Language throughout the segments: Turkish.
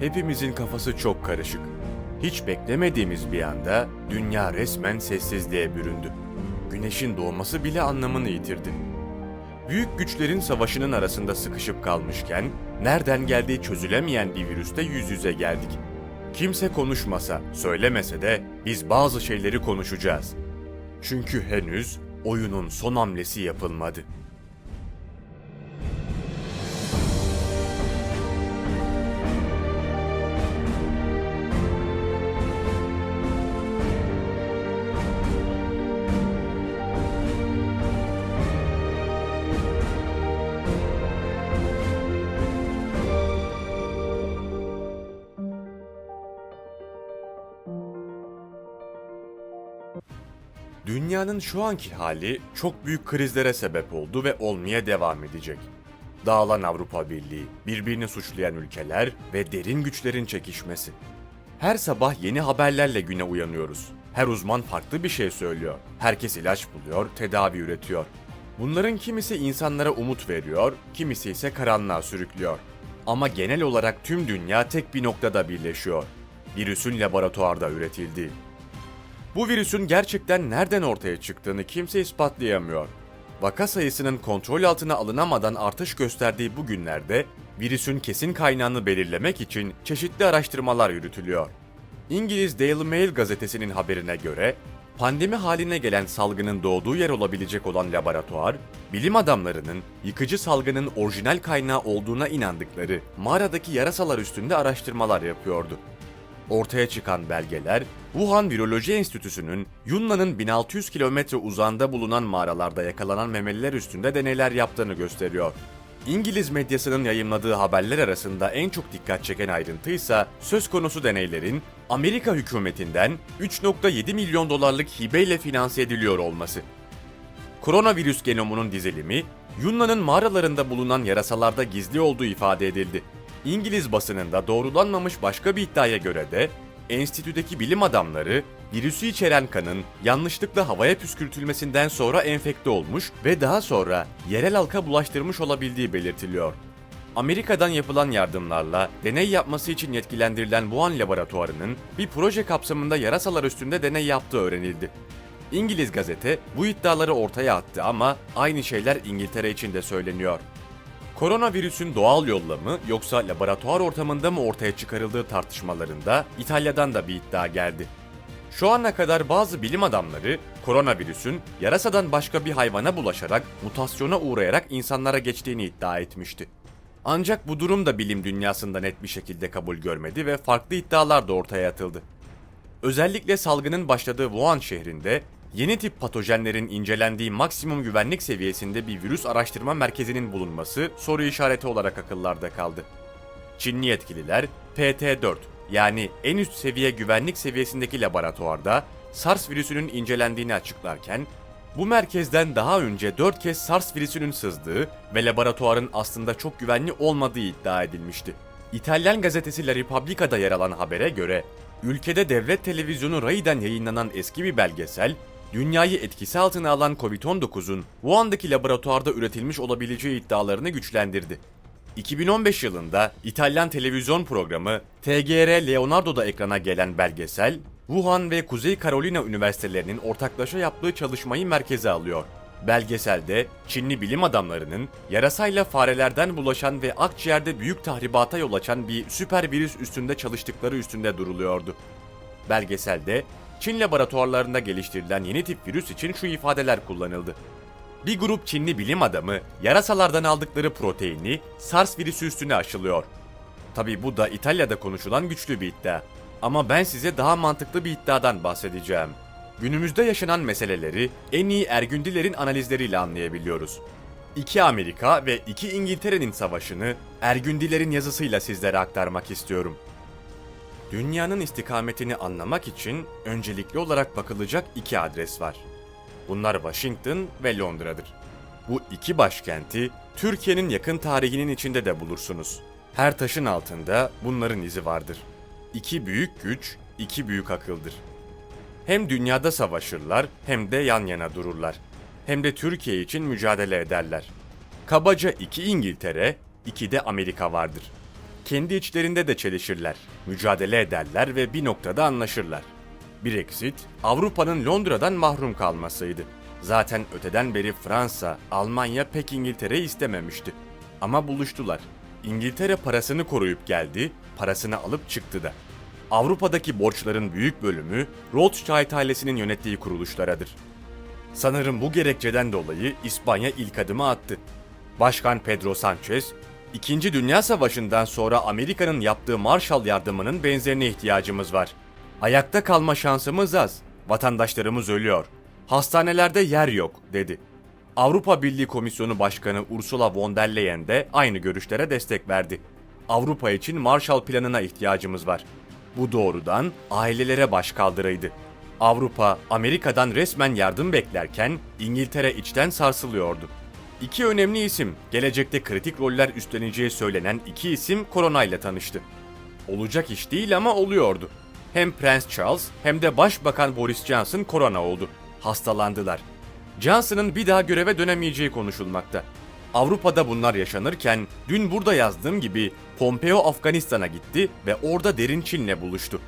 Hepimizin kafası çok karışık. Hiç beklemediğimiz bir anda dünya resmen sessizliğe büründü. Güneşin doğması bile anlamını yitirdi. Büyük güçlerin savaşının arasında sıkışıp kalmışken nereden geldiği çözülemeyen bir virüste yüz yüze geldik. Kimse konuşmasa, söylemese de biz bazı şeyleri konuşacağız. Çünkü henüz oyunun son hamlesi yapılmadı. Dünyanın şu anki hali çok büyük krizlere sebep oldu ve olmaya devam edecek. Dağılan Avrupa Birliği, birbirini suçlayan ülkeler ve derin güçlerin çekişmesi. Her sabah yeni haberlerle güne uyanıyoruz. Her uzman farklı bir şey söylüyor. Herkes ilaç buluyor, tedavi üretiyor. Bunların kimisi insanlara umut veriyor, kimisi ise karanlığa sürüklüyor. Ama genel olarak tüm dünya tek bir noktada birleşiyor. Virüsün laboratuvarda üretildiği. Bu virüsün gerçekten nereden ortaya çıktığını kimse ispatlayamıyor. Vaka sayısının kontrol altına alınamadan artış gösterdiği bu günlerde virüsün kesin kaynağını belirlemek için çeşitli araştırmalar yürütülüyor. İngiliz Daily Mail gazetesinin haberine göre pandemi haline gelen salgının doğduğu yer olabilecek olan laboratuvar, bilim adamlarının yıkıcı salgının orijinal kaynağı olduğuna inandıkları mağaradaki yarasalar üstünde araştırmalar yapıyordu. Ortaya çıkan belgeler, Wuhan Viroloji Enstitüsü'nün Yunnan'ın 1600 kilometre uzağında bulunan mağaralarda yakalanan memeliler üstünde deneyler yaptığını gösteriyor. İngiliz medyasının yayımladığı haberler arasında en çok dikkat çeken ayrıntı ise söz konusu deneylerin Amerika hükümetinden 3.7 milyon dolarlık hibeyle finanse ediliyor olması. Koronavirüs genomunun dizilimi, Yunna'nın mağaralarında bulunan yarasalarda gizli olduğu ifade edildi. İngiliz basınında doğrulanmamış başka bir iddiaya göre de enstitüdeki bilim adamları virüsü içeren kanın yanlışlıkla havaya püskürtülmesinden sonra enfekte olmuş ve daha sonra yerel halka bulaştırmış olabildiği belirtiliyor. Amerika'dan yapılan yardımlarla deney yapması için yetkilendirilen Wuhan laboratuvarının bir proje kapsamında yarasalar üstünde deney yaptığı öğrenildi. İngiliz gazete bu iddiaları ortaya attı ama aynı şeyler İngiltere için de söyleniyor. Koronavirüsün doğal yolla mı yoksa laboratuvar ortamında mı ortaya çıkarıldığı tartışmalarında İtalya'dan da bir iddia geldi. Şu ana kadar bazı bilim adamları koronavirüsün yarasadan başka bir hayvana bulaşarak mutasyona uğrayarak insanlara geçtiğini iddia etmişti. Ancak bu durum da bilim dünyasında net bir şekilde kabul görmedi ve farklı iddialar da ortaya atıldı. Özellikle salgının başladığı Wuhan şehrinde yeni tip patojenlerin incelendiği maksimum güvenlik seviyesinde bir virüs araştırma merkezinin bulunması soru işareti olarak akıllarda kaldı. Çinli yetkililer PT-4 yani en üst seviye güvenlik seviyesindeki laboratuvarda SARS virüsünün incelendiğini açıklarken bu merkezden daha önce 4 kez SARS virüsünün sızdığı ve laboratuvarın aslında çok güvenli olmadığı iddia edilmişti. İtalyan gazetesi La Repubblica'da yer alan habere göre ülkede devlet televizyonu RAI'den yayınlanan eski bir belgesel dünyayı etkisi altına alan Covid-19'un Wuhan'daki laboratuvarda üretilmiş olabileceği iddialarını güçlendirdi. 2015 yılında İtalyan televizyon programı TGR Leonardo'da ekrana gelen belgesel, Wuhan ve Kuzey Carolina üniversitelerinin ortaklaşa yaptığı çalışmayı merkeze alıyor. Belgeselde Çinli bilim adamlarının yarasayla farelerden bulaşan ve akciğerde büyük tahribata yol açan bir süper virüs üstünde çalıştıkları üstünde duruluyordu. Belgeselde Çin laboratuvarlarında geliştirilen yeni tip virüs için şu ifadeler kullanıldı. Bir grup Çinli bilim adamı yarasalardan aldıkları proteini SARS virüsü üstüne aşılıyor. Tabi bu da İtalya'da konuşulan güçlü bir iddia. Ama ben size daha mantıklı bir iddiadan bahsedeceğim. Günümüzde yaşanan meseleleri en iyi Ergündilerin analizleriyle anlayabiliyoruz. İki Amerika ve iki İngiltere'nin savaşını Ergündilerin yazısıyla sizlere aktarmak istiyorum. Dünyanın istikametini anlamak için öncelikli olarak bakılacak iki adres var. Bunlar Washington ve Londra'dır. Bu iki başkenti Türkiye'nin yakın tarihinin içinde de bulursunuz. Her taşın altında bunların izi vardır. İki büyük güç, iki büyük akıldır. Hem dünyada savaşırlar hem de yan yana dururlar. Hem de Türkiye için mücadele ederler. Kabaca iki İngiltere, iki de Amerika vardır. Kendi içlerinde de çelişirler, mücadele ederler ve bir noktada anlaşırlar. Brexit, Avrupa'nın Londra'dan mahrum kalmasıydı. Zaten öteden beri Fransa, Almanya pek İngiltere'yi istememişti. Ama buluştular. İngiltere parasını koruyup geldi, parasını alıp çıktı da. Avrupa'daki borçların büyük bölümü Rothschild ailesinin yönettiği kuruluşlaradır. Sanırım bu gerekçeden dolayı İspanya ilk adımı attı. Başkan Pedro Sanchez, İkinci Dünya Savaşı'ndan sonra Amerika'nın yaptığı Marshall yardımının benzerine ihtiyacımız var. Ayakta kalma şansımız az. Vatandaşlarımız ölüyor. Hastanelerde yer yok, dedi. Avrupa Birliği Komisyonu Başkanı Ursula von der Leyen de aynı görüşlere destek verdi. Avrupa için Marshall Planı'na ihtiyacımız var. Bu doğrudan ailelere başkaldırıydı. Avrupa, Amerika'dan resmen yardım beklerken İngiltere içten sarsılıyordu. İki önemli isim, gelecekte kritik roller üstleneceği söylenen iki isim koronayla tanıştı. Olacak iş değil ama oluyordu. Hem Prens Charles hem de Başbakan Boris Johnson korona oldu. Hastalandılar. Johnson'ın bir daha göreve dönemeyeceği konuşulmakta. Avrupa'da bunlar yaşanırken dün burada yazdığım gibi Pompeo Afganistan'a gitti ve orada derin Çin'le buluştu.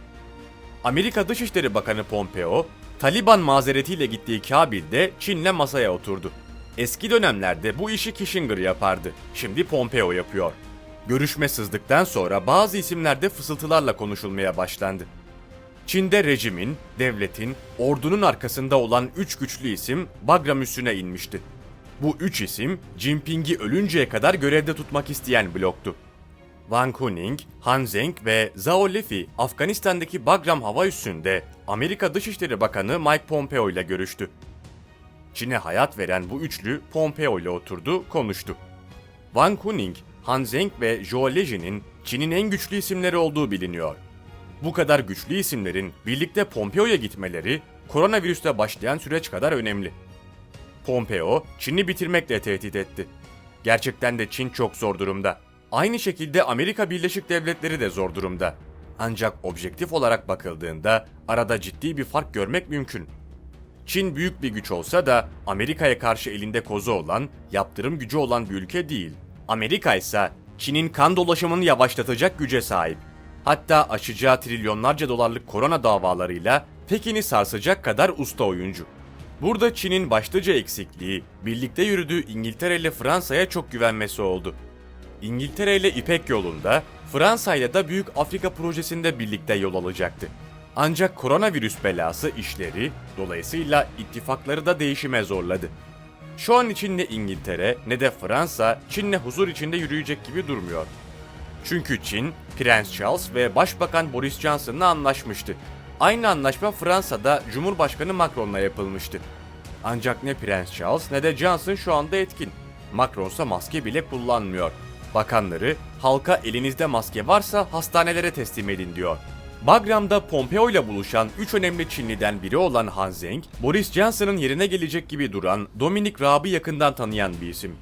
Amerika Dışişleri Bakanı Pompeo, Taliban mazeretiyle gittiği Kabil'de Çin'le masaya oturdu. Eski dönemlerde bu işi Kissinger yapardı. Şimdi Pompeo yapıyor. Görüşme sızdıktan sonra bazı isimlerde fısıltılarla konuşulmaya başlandı. Çin'de rejimin, devletin, ordunun arkasında olan üç güçlü isim Bagram üssüne inmişti. Bu üç isim Jinping'i ölünceye kadar görevde tutmak isteyen bloktu. Wang Huning, Han Zheng ve Zhao Lefi Afganistan'daki Bagram hava üssünde Amerika Dışişleri Bakanı Mike Pompeo ile görüştü. Çin'e hayat veren bu üçlü Pompeo ile oturdu, konuştu. Wang Huning, Han Zheng ve Zhao Leji'nin Çin'in en güçlü isimleri olduğu biliniyor. Bu kadar güçlü isimlerin birlikte Pompeo'ya gitmeleri koronavirüste başlayan süreç kadar önemli. Pompeo, Çin'i bitirmekle tehdit etti. Gerçekten de Çin çok zor durumda. Aynı şekilde Amerika Birleşik Devletleri de zor durumda. Ancak objektif olarak bakıldığında arada ciddi bir fark görmek mümkün. Çin büyük bir güç olsa da Amerika'ya karşı elinde kozu olan, yaptırım gücü olan bir ülke değil. Amerika ise Çin'in kan dolaşımını yavaşlatacak güce sahip. Hatta aşacağı trilyonlarca dolarlık korona davalarıyla Pekin'i sarsacak kadar usta oyuncu. Burada Çin'in başlıca eksikliği, birlikte yürüdüğü İngiltere ile Fransa'ya çok güvenmesi oldu. İngiltere ile İpek yolunda, Fransa ile de Büyük Afrika projesinde birlikte yol alacaktı. Ancak koronavirüs belası işleri, dolayısıyla ittifakları da değişime zorladı. Şu an için ne İngiltere ne de Fransa Çin'le huzur içinde yürüyecek gibi durmuyor. Çünkü Çin, Prens Charles ve Başbakan Boris Johnson'la anlaşmıştı. Aynı anlaşma Fransa'da Cumhurbaşkanı Macron'la yapılmıştı. Ancak ne Prens Charles ne de Johnson şu anda etkin. Macron maske bile kullanmıyor. Bakanları, halka elinizde maske varsa hastanelere teslim edin diyor. Bagram'da Pompeo ile buluşan 3 önemli Çinliden biri olan Han Zheng, Boris Johnson'ın yerine gelecek gibi duran Dominic Raab'ı yakından tanıyan bir isim.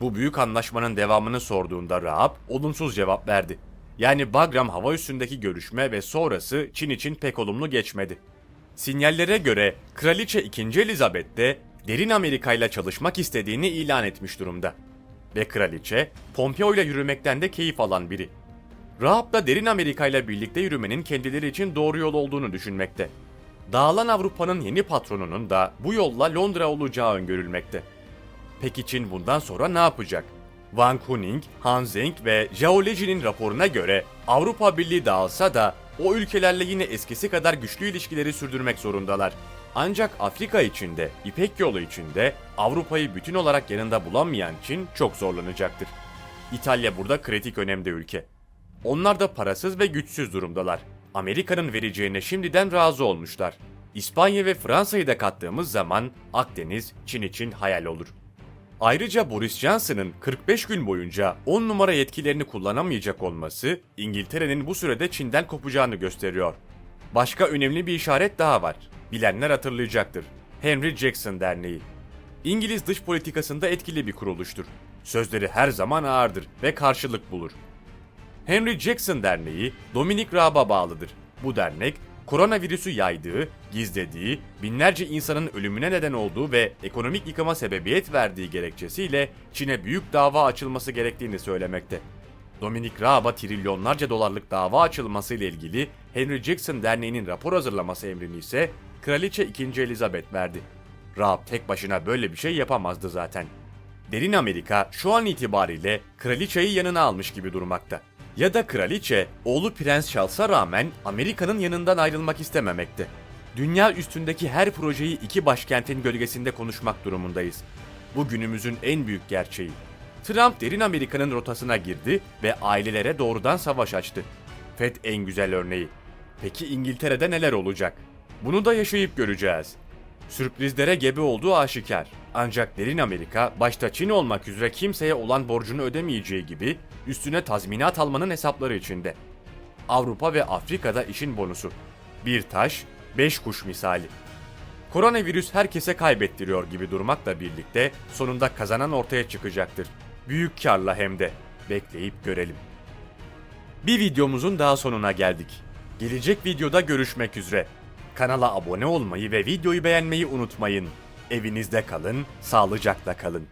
Bu büyük anlaşmanın devamını sorduğunda Raab olumsuz cevap verdi. Yani Bagram hava üssündeki görüşme ve sonrası Çin için pek olumlu geçmedi. Sinyallere göre Kraliçe 2. Elizabeth de derin Amerika ile çalışmak istediğini ilan etmiş durumda. Ve kraliçe Pompeo ile yürümekten de keyif alan biri. Rahab da derin Amerika ile birlikte yürümenin kendileri için doğru yol olduğunu düşünmekte. Dağılan Avrupa'nın yeni patronunun da bu yolla Londra olacağı öngörülmekte. Peki Çin bundan sonra ne yapacak? Wang Huning, Han Zheng ve Zhao Leji'nin raporuna göre Avrupa Birliği dağılsa da o ülkelerle yine eskisi kadar güçlü ilişkileri sürdürmek zorundalar. Ancak Afrika içinde, İpek yolu içinde Avrupa'yı bütün olarak yanında bulamayan Çin çok zorlanacaktır. İtalya burada kritik önemde ülke. Onlar da parasız ve güçsüz durumdalar. Amerika'nın vereceğine şimdiden razı olmuşlar. İspanya ve Fransa'yı da kattığımız zaman Akdeniz Çin için hayal olur. Ayrıca Boris Johnson'ın 45 gün boyunca 10 numara yetkilerini kullanamayacak olması İngiltere'nin bu sürede Çin'den kopacağını gösteriyor. Başka önemli bir işaret daha var. Bilenler hatırlayacaktır. Henry Jackson Derneği. İngiliz dış politikasında etkili bir kuruluştur. Sözleri her zaman ağırdır ve karşılık bulur. Henry Jackson Derneği Dominic Raab'a bağlıdır. Bu dernek koronavirüsü yaydığı, gizlediği, binlerce insanın ölümüne neden olduğu ve ekonomik yıkıma sebebiyet verdiği gerekçesiyle Çin'e büyük dava açılması gerektiğini söylemekte. Dominic Raab'a trilyonlarca dolarlık dava açılması ile ilgili Henry Jackson Derneği'nin rapor hazırlaması emrini ise Kraliçe 2. Elizabeth verdi. Raab tek başına böyle bir şey yapamazdı zaten. Derin Amerika şu an itibariyle kraliçeyi yanına almış gibi durmakta. Ya da kraliçe oğlu Prens Charles'a rağmen Amerika'nın yanından ayrılmak istememekte. Dünya üstündeki her projeyi iki başkentin gölgesinde konuşmak durumundayız. Bu günümüzün en büyük gerçeği. Trump derin Amerika'nın rotasına girdi ve ailelere doğrudan savaş açtı. FED en güzel örneği. Peki İngiltere'de neler olacak? Bunu da yaşayıp göreceğiz. Sürprizlere gebe olduğu aşikar. Ancak derin Amerika başta Çin olmak üzere kimseye olan borcunu ödemeyeceği gibi üstüne tazminat almanın hesapları içinde. Avrupa ve Afrika'da işin bonusu. Bir taş, beş kuş misali. Koronavirüs herkese kaybettiriyor gibi durmakla birlikte sonunda kazanan ortaya çıkacaktır. Büyük karla hem de. Bekleyip görelim. Bir videomuzun daha sonuna geldik. Gelecek videoda görüşmek üzere. Kanala abone olmayı ve videoyu beğenmeyi unutmayın. Evinizde kalın, sağlıcakla kalın.